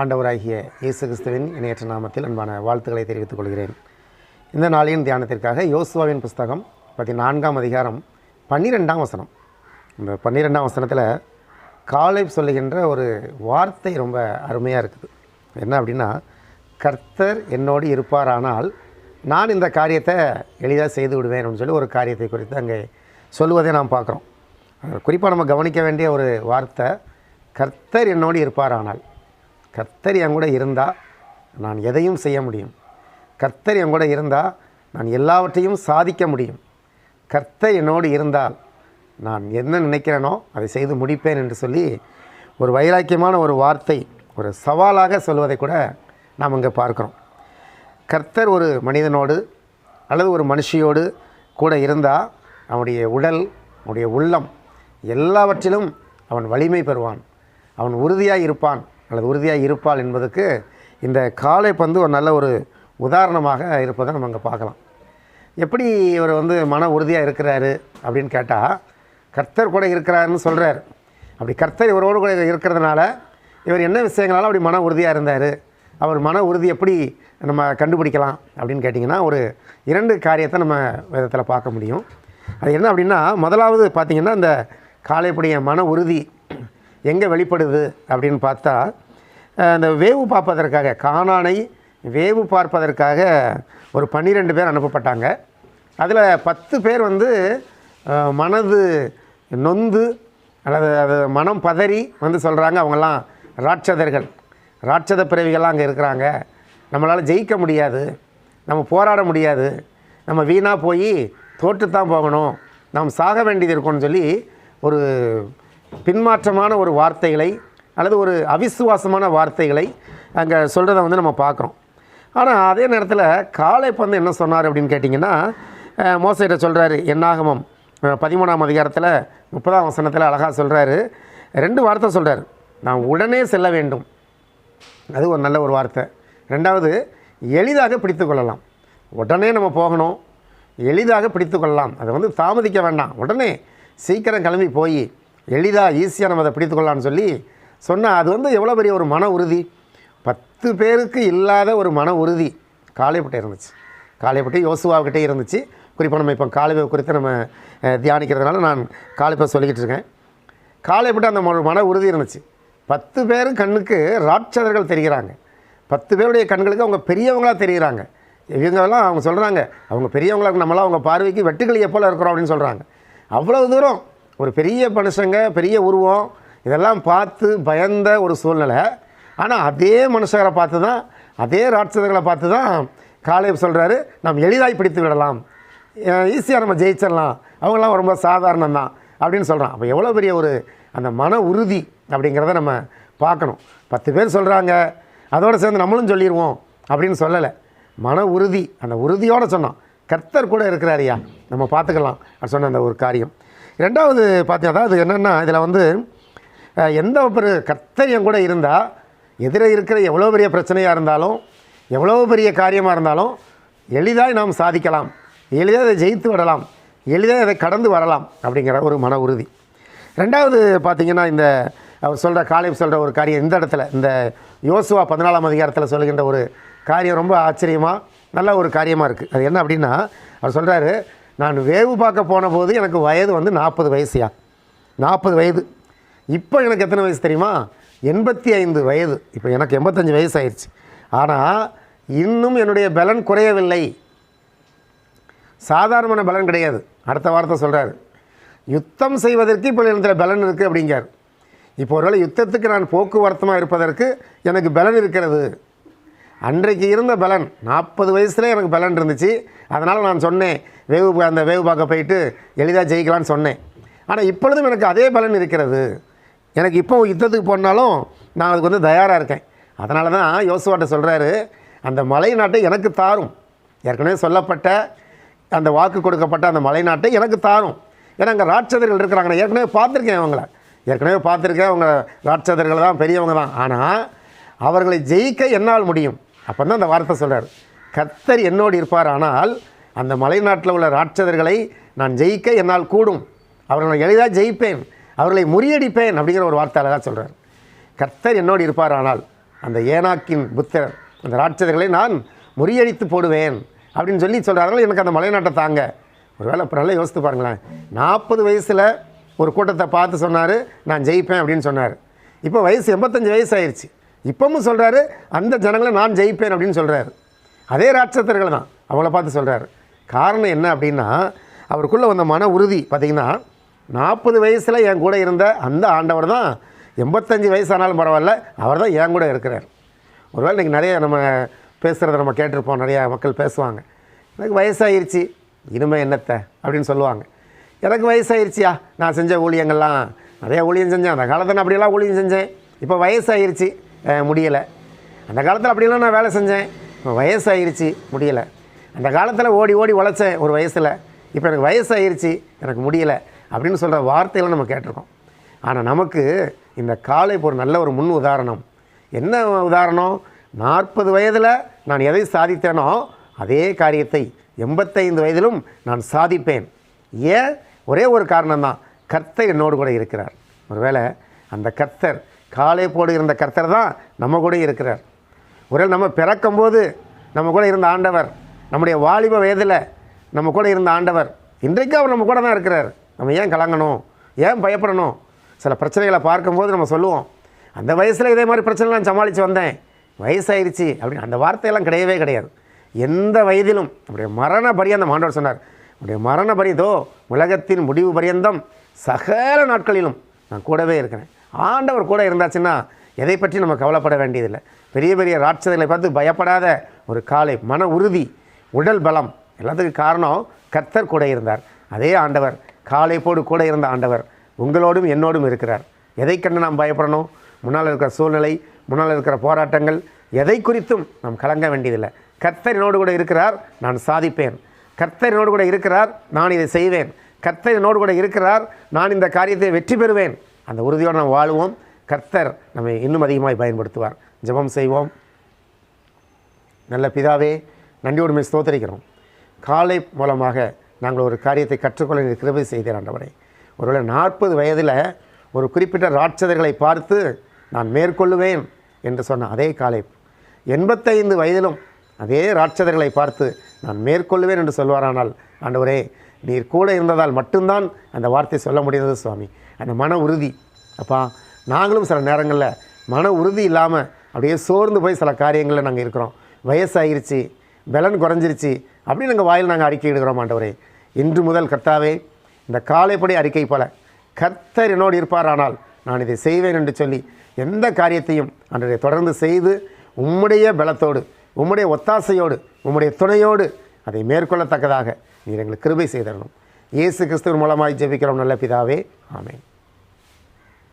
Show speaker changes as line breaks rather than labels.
ஆண்டவராகிய இயேசு கிறிஸ்துவின் இணையற்ற நாமத்தில் அன்பான வாழ்த்துக்களை தெரிவித்துக் கொள்கிறேன். இந்த நாளின் தியானத்திற்காக யோசுவாவின் புஸ்தகம் பதினான்காம் அதிகாரம் பன்னிரெண்டாம் வசனம். இந்த பன்னிரெண்டாம் வசனத்தில் காலை சொல்லுகின்ற ஒரு வார்த்தை ரொம்ப அருமையாக இருக்குது. என்ன அப்படின்னா கர்த்தர் என்னோடு இருப்பாரானால் நான் இந்த காரியத்தை எளிதாக செய்து விடுவேன் அப்படின்னு சொல்லி ஒரு காரியத்தை குறித்து அங்கே சொல்லுவதை நாம் பார்க்குறோம். குறிப்பாக நம்ம கவனிக்க வேண்டிய ஒரு வார்த்தை கர்த்தர் என்னோடு இருப்பாரானால் கர்த்தர் என் கூட இருந்தால் நான் எதையும் செய்ய முடியும். கர்த்தர் என் கூட இருந்தால் நான் எல்லாவற்றையும் சாதிக்க முடியும். கர்த்தர் என்னோடு இருந்தால் நான் என்ன நினைக்கிறேனோ அதை செய்து முடிப்பேன் என்று சொல்லி ஒரு வைராக்கியமான ஒரு வார்த்தை ஒரு சவாலாக சொல்வதை கூட நாம் இங்கே பார்க்குறோம். கர்த்தர் ஒரு மனிதனோடு அல்லது ஒரு மனுஷியோடு கூட இருந்தால் அவனுடைய உடல் அவனுடைய உள்ளம் எல்லாவற்றிலும் அவன் வலிமை பெறுவான். அவன் உறுதியாக இருப்பான். அல்லது உறுதியாக இருப்பாள் என்பதற்கு இந்த காலை பந்து ஒரு நல்ல ஒரு உதாரணமாக இருப்பதை நம்ம அங்கே பார்க்கலாம். எப்படி இவர் வந்து மன உறுதியாக இருக்கிறாரு அப்படின்னு கேட்டால் கர்த்தர் கூட இருக்கிறாருன்னு சொல்கிறார் அப்படி கர்த்தர் இவரோடு கூட இருக்கிறதுனால இவர் என்ன விஷயங்களாலும் அப்படி மன உறுதியாக இருந்தார்? அவர் மன உறுதி எப்படி நம்ம கண்டுபிடிக்கலாம் அப்படின்னு கேட்டிங்கன்னா ஒரு இரண்டு காரியத்தை நம்ம விதத்தில் பார்க்க முடியும். அது என்ன அப்படின்னா முதலாவது பார்த்திங்கன்னா இந்த காலைப்புடைய மன உறுதி எங்கே வெளிப்படுது அப்படின்னு பார்த்தா அந்த வேவு பார்ப்பதற்காக காணானை வேவு பார்ப்பதற்காக ஒரு பன்னிரெண்டு பேர் அனுப்பப்பட்டாங்க. அதில் பத்து பேர் வந்து மனது நொந்து அல்லது அது மனம் பதறி வந்து சொல்கிறாங்க அவங்கெல்லாம் ராட்சதர்கள். ராட்சத பிறவிகள்லாம் அங்கே இருக்கிறாங்க. நம்மளால் ஜெயிக்க முடியாது. நம்ம போராட முடியாது. நம்ம வீணாக போய் தோற்றுத்தான் போகணும். நாம் சாக வேண்டியது இருக்கும்னு சொல்லி ஒரு பின்மாற்றமான ஒரு வார்த்தைகளை அல்லது ஒரு அவிசுவாசமான வார்த்தைகளை அங்கே சொல்கிறத வந்து நம்ம பார்க்குறோம். ஆனால் அதே நேரத்தில் காலை வந்து என்ன சொன்னார் அப்படின்னு கேட்டிங்கன்னா அஹ், சொல்கிறாரு என்னாகமம் பதிமூணாம் அதிகாரத்தில் முப்பதாம் வசனத்தில் அழகாக சொல்கிறாரு ரெண்டு வார்த்தை சொல்கிறார் நான் உடனே செல்ல வேண்டும். அது ஒரு நல்ல ஒரு வார்த்தை. ரெண்டாவது எளிதாக பிடித்து கொள்ளலாம். உடனே நம்ம போகணும். எளிதாக பிடித்து கொள்ளலாம். அதை வந்து தாமதிக்க வேண்டாம். உடனே சீக்கிரம் கிளம்பி போய் எளிதாக ஈஸியாக நம்ம அதை பிடித்து கொள்ளலாம்னு சொல்லி சொன்னால் அது வந்து எவ்வளோ பெரிய ஒரு மன உறுதி? பத்து பேருக்கு இல்லாத ஒரு மன உறுதி. காளைப்பட்டை இருந்துச்சு. காளைப்பட்டை யோசுவாவுக்கிட்டே இருந்துச்சு. குறிப்பாக நம்ம இப்போ காளைவை குறித்து நம்ம தியானிக்கிறதுனால நான் காளைப்பை சொல்லிக்கிட்டு இருக்கேன். காளைப்பட்டு அந்த மன உறுதி இருந்துச்சு. பத்து பேர் கண்ணுக்கு ராட்சதர்கள் தெரிகிறாங்க. பத்து பேருடைய கண்களுக்கு அவங்க பெரியவங்களாக தெரிகிறாங்க. இவங்கெல்லாம் அவங்க சொல்கிறாங்க அவங்க பெரியவங்களா நம்மளாம் அவங்க பார்வைக்கு வெட்டுக்கிளியை போல் இருக்கிறோம் அப்படின்னு சொல்கிறாங்க அவ்வளோ தூரம் ஒரு பெரிய மனுஷங்க பெரிய உருவம் இதெல்லாம் பார்த்து பயந்த ஒரு சூழ்நிலை. ஆனால் அதே மனுஷங்களை பார்த்து தான் அதே ராட்சதர்களை பார்த்து தான் காலேப் சொல்கிறாரு நாம் எளிதாய் பிடித்து விடலாம். ஈஸியாக நம்ம ஜெயிச்சிடலாம். அவங்களாம் ரொம்ப சாதாரணம் தான் அப்படின்னு சொல்கிறான் அப்போ எவ்வளோ பெரிய ஒரு அந்த மன உறுதி அப்படிங்கிறத நம்ம பார்க்கணும். பத்து பேர் சொல்கிறாங்க அதோடு சேர்ந்து நம்மளும் சொல்லிடுவோம் அப்படின்னு சொல்லலை. மன உறுதி அந்த உறுதியோடு சொன்னோம் கர்த்தர் கூட இருக்கிறாரியா நம்ம பார்த்துக்கலாம் அப்படின்னு சொன்ன அந்த ஒரு காரியம். ரெண்டாவது பார்த்தீங்கன்னா அது என்னென்னா இதில் வந்து எந்த ஒரு கர்த்தரியம் கூட இருந்தால் எதிரே இருக்கிற எவ்வளோ பெரிய பிரச்சனையாக இருந்தாலும் எவ்வளோ பெரிய காரியமாக இருந்தாலும் எளிதாக நாம் சாதிக்கலாம். எளிதாக அதை ஜெயித்து விடலாம். எளிதாக அதை கடந்து வரலாம் அப்படிங்கிற ஒரு மன உறுதி. ரெண்டாவது பார்த்திங்கன்னா இந்த அவர் சொல்கிற காலைப் சொல்கிற ஒரு காரியம் இந்த இடத்துல இந்த யோசுவா பதினாலாம் அதிகாரத்தில் சொல்லுகின்ற ஒரு காரியம் ரொம்ப ஆச்சரியமாக நல்ல ஒரு காரியமாக இருக்குது அது என்ன அப்படின்னா அவர் சொல்கிறாரு நான் வேவு பார்க்க போன போது எனக்கு வயது வந்து நாற்பது வயசுயா? நாற்பது வயது. இப்போ எனக்கு எத்தனை வயசு தெரியுமா? எண்பத்தி ஐந்து வயது. இப்போ எனக்கு எண்பத்தஞ்சு வயசு ஆயிடுச்சு ஆனால் இன்னும் என்னுடைய பலன் குறையவில்லை. சாதாரணமான பலன் கிடையாது. அடுத்த வார்த்தை சொல்கிறாரு யுத்தம் செய்வதற்கு இப்போ என்னிடத்தில் பலன் இருக்குது அப்படிங்கிறார். இப்போ ஒருவேளை யுத்தத்துக்கு நான் போக்குவரத்தமாக இருப்பதற்கு எனக்கு பலன் இருக்கிறது. அன்றைக்கு இருந்த பலன் நாற்பது வயசுல எனக்கு பலன் இருந்துச்சு. அதனால் நான் சொன்னேன். வேவு பா- அந்த வேவு பார்க்க போயிட்டு எளிதாக ஜெயிக்கலாம்னு சொன்னேன். ஆனால் இப்பொழுதும் எனக்கு அதே பலன் இருக்கிறது. எனக்கு இப்போ யுத்தத்துக்கு போனாலும் நான் அதுக்கு வந்து தயாராக இருக்கேன். அதனால தான் யோசுவாட்ட சொல்கிறாரு அந்த மலை நாட்டை எனக்கு தாரும். ஏற்கனவே சொல்லப்பட்ட அந்த வாக்கு கொடுக்கப்பட்ட அந்த மலை நாட்டை எனக்கு தாரும். ஏன்னா அங்கே ராட்சதர்கள் இருக்கிறாங்க. நான் ஏற்கனவே பார்த்துருக்கேன் அவங்கள. ஏற்கனவே பார்த்துருக்கேன் அவங்க ராட்சதர்கள் தான் பெரியவங்க தான். ஆனால் அவர்களை ஜெயிக்க என்னால் முடியும். அப்போ தான் அந்த வார்த்தை சொல்கிறார் கத்தர் என்னோடு இருப்பார் ஆனால் அந்த மலைநாட்டில் உள்ள ராட்சதர்களை நான் ஜெயிக்க என்னால் கூடும். அவர்களை எளிதாக ஜெயிப்பேன். அவர்களை முறியடிப்பேன் அப்படிங்கிற ஒரு வார்த்தை அழகாக சொல்கிறார் கர்த்தர் என்னோடு இருப்பார் ஆனால் அந்த ஏனாக்கின் புத்தர் அந்த ராட்சதர்களை நான் முறியடித்து போடுவேன் அப்படின்னு சொல்லி சொல்கிறார்கள் எனக்கு அந்த மலைநாட்டை தாங்க. ஒருவேளை இப்போ நல்லா யோசித்து பாருங்களேன். நாற்பது வயசில் ஒரு கூட்டத்தை பார்த்து சொன்னார் நான் ஜெயிப்பேன் அப்படின்னு சொன்னார். இப்போ வயசு எண்பத்தஞ்சு வயசு ஆயிடுச்சு இப்பவும் சொல்கிறாரு அந்த ஜனங்களை நான் ஜெயிப்பேன் அப்படின்னு சொல்கிறாரு அதே ராட்சத்தர்கள் தான் அவங்கள பார்த்து சொல்கிறாரு காரணம் என்ன அப்படின்னா அவருக்குள்ளே வந்த மன உறுதி பார்த்திங்கன்னா நாற்பது வயசில் என் கூட இருந்த அந்த ஆண்டவர் தான் எண்பத்தஞ்சு வயசானாலும் பரவாயில்ல அவர் தான் என் கூட இருக்கிறார். ஒருவேளை இன்றைக்கி நிறைய நம்ம பேசுகிறத நம்ம கேட்டிருப்போம் நிறையா மக்கள் பேசுவாங்க. எனக்கு வயசாகிருச்சு இனிமே என்னத்தை அப்படின்னு சொல்லுவாங்க. எனக்கு வயசாயிருச்சியா? நான் செஞ்ச ஊழியங்கள்லாம் நிறைய ஊழியம் செஞ்சேன். அந்த காலத்தில் நான் அப்படியெல்லாம் ஊழியம் செஞ்சேன். இப்போ வயசாயிருச்சு முடியலை. அந்த காலத்தில் அப்படிலாம் நான் வேலை செஞ்சேன். இப்போ வயசாகிருச்சு முடியலை. அந்த காலத்தில் ஓடி ஓடி உழைச்சேன் ஒரு வயசில். இப்போ எனக்கு வயசாயிருச்சு எனக்கு முடியலை. அப்படின்னு சொல்கிற வார்த்தையெல்லாம் நம்ம கேட்டிருக்கோம். ஆனால் நமக்கு இந்த காலை ஒரு நல்ல ஒரு முன் உதாரணம். என்ன உதாரணம்? நாற்பது வயதில் நான் எதை சாதித்தேனோ அதே காரியத்தை எண்பத்தைந்து வயதிலும் நான் சாதிப்பேன். ஏன்? ஒரே ஒரு காரணம்தான். கர்த்தர் என்னோடு கூட இருக்கிறார். ஒருவேளை அந்த கர்த்தர் காலை போடு இருந்த கர்த்தர் தான் நம்ம கூட இருக்கிறார். ஒருவேளை நம்ம பிறக்கும்போது நம்ம கூட இருந்த ஆண்டவர் நம்முடைய வாலிப வயதில் நம்ம கூட இருந்த ஆண்டவர் இன்றைக்கு அவர் நம்ம கூட தான் இருக்கிறார். நம்ம ஏன் கலங்கணும்? ஏன் பயப்படணும்? சில பிரச்சனைகளை பார்க்கும்போது நம்ம சொல்லுவோம் அந்த வயசில் இதே மாதிரி பிரச்சனை நான் சமாளித்து வந்தேன். வயசாயிருச்சு அப்படின்னு அந்த வார்த்தையெல்லாம் கிடையவே கிடையாது. எந்த வயதிலும் நம்முடைய மரண பரியந்தம் ஆண்டவர் சொன்னார் நம்முடைய மரண பரியதோ உலகத்தின் முடிவு பரியந்தம் சகல நாட்களிலும் நான் கூடவே இருக்கிறேன். ஆண்டவர் கூட இருந்தாச்சுன்னா எதை பற்றி நம்ம கவலைப்பட வேண்டியதில்லை. பெரிய பெரிய ராட்சதங்களை பார்த்து பயப்படாத ஒரு காலை மன உறுதி உடல் பலம் எல்லாத்துக்கும் காரணம் கர்த்தர் கூட இருந்தார். அதே ஆண்டவர் காலை போடு கூட இருந்த ஆண்டவர் உங்களோடும் என்னோடும் இருக்கிறார். எதை கண்டு நாம் பயப்படணும்? முன்னால் இருக்கிற சூழ்நிலை முன்னால் இருக்கிற போராட்டங்கள் எதை குறித்தும் நாம் கலங்க வேண்டியதில்லை. கர்த்தர் என்னோடு கூட இருக்கிறார் நான் சாதிப்பேன். கர்த்தர் என்னோடு கூட இருக்கிறார் நான் இதை செய்வேன். கர்த்தர் என்னோடு கூட இருக்கிறார் நான் இந்த காரியத்தை வெற்றி பெறுவேன். அந்த உறுதியோடு நாம் வாழுவோம். கர்த்தர் நம்மை இன்னும் அதிகமாய் பயன்படுத்துவார். ஜெபம் செய்வோம். நல்ல பிதாவே நன்றியோடு ஸ்தோத்தரிக்கிறோம். காலை மூலமாக நாங்கள் ஒரு காரியத்தை கற்றுக்கொள்ள கிருபை செய்தேன் ஆண்டவரே. ஒருவேளை நாற்பது வயதில் ஒரு குறிப்பிட்ட ராட்சதர்களை பார்த்து நான் மேற்கொள்ளுவேன் என்று சொன்ன அதே காலை எண்பத்தைந்து வயதிலும் அதே ராட்சதர்களை பார்த்து நான் மேற்கொள்ளுவேன் என்று சொல்வாரானால் ஆண்டவரே நீர் கூட இருந்ததால் மட்டும்தான் அந்த வார்த்தை சொல்ல முடிந்தது சுவாமி. அந்த மன உறுதி அப்பா நாங்களும் சில நேரங்களில் மன உறுதி இல்லாமல் அப்படியே சோர்ந்து போய் சில காரியங்களில் நாங்கள் இருக்கிறோம். வயசாகிருச்சு பலன் குறைஞ்சிருச்சு அப்படின்னு நாங்கள் வாயில் நாங்கள் அறிக்கை இடுகிறோம் ஆண்டவரே. இன்று முதல் கர்த்தாவே இந்த காலைப்படி அறிக்கை போல கர்த்தர் என்னோடு இருப்பாரானால் நான் இதை செய்வேன் என்று சொல்லி எந்த காரியத்தையும் அன்றைய தொடர்ந்து செய்து உம்முடைய பலத்தோடு உம்முடைய ஒத்தாசையோடு உம்முடைய துணையோடு அதை மேற்கொள்ளத்தக்கதாக நீர் எங்களுக்கு கிருபை செய்தரணும். இயேசு கிறிஸ்துவின் மூலமாய் ஜெபிக்கிறோம் நல்ல பிதாவே. ஆமேன்.